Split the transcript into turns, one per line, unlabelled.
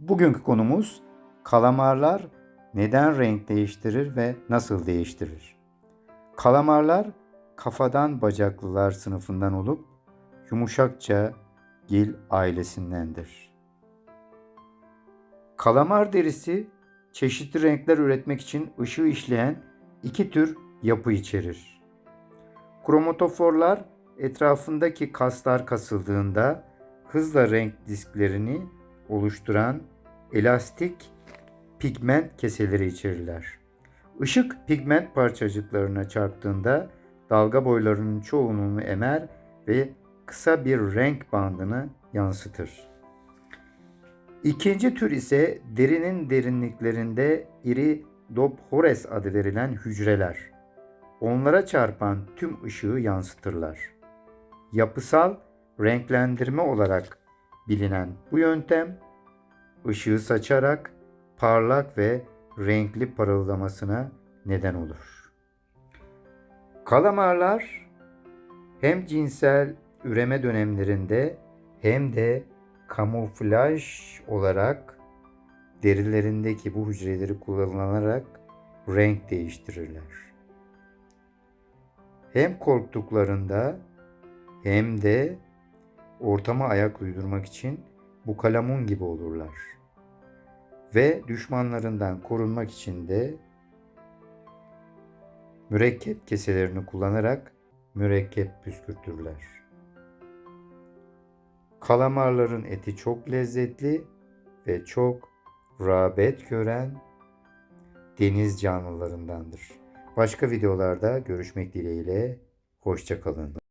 Bugünkü konumuz kalamarlar neden renk değiştirir ve nasıl değiştirir? Kalamarlar kafadan bacaklılar sınıfından olup yumuşakça gil ailesindendir. Kalamar derisi çeşitli renkler üretmek için ışığı işleyen iki tür yapı içerir. Kromatoforlar etrafındaki kaslar kasıldığında hızla renk disklerini oluşturan elastik pigment keseleri içerirler. Işık pigment parçacıklarına çarptığında dalga boylarının çoğunluğunu emer ve kısa bir renk bandını yansıtır. İkinci tür ise derinin derinliklerinde iri Dobhores adı verilen hücreler. Onlara çarpan tüm ışığı yansıtırlar. Yapısal renklendirme olarak bilinen bu yöntem ışığı saçarak parlak ve renkli parıldamasına neden olur. Kalamarlar hem cinsel üreme dönemlerinde hem de kamuflaj olarak derilerindeki bu hücreleri kullanarak renk değiştirirler. Hem korktuklarında hem de ortama ayak uydurmak için bu kalamun gibi olurlar. Ve düşmanlarından korunmak için de mürekkep keselerini kullanarak mürekkep püskürtürler. Kalamarların eti çok lezzetli ve çok rağbet gören deniz canlılarındandır. Başka videolarda görüşmek dileğiyle, hoşçakalın.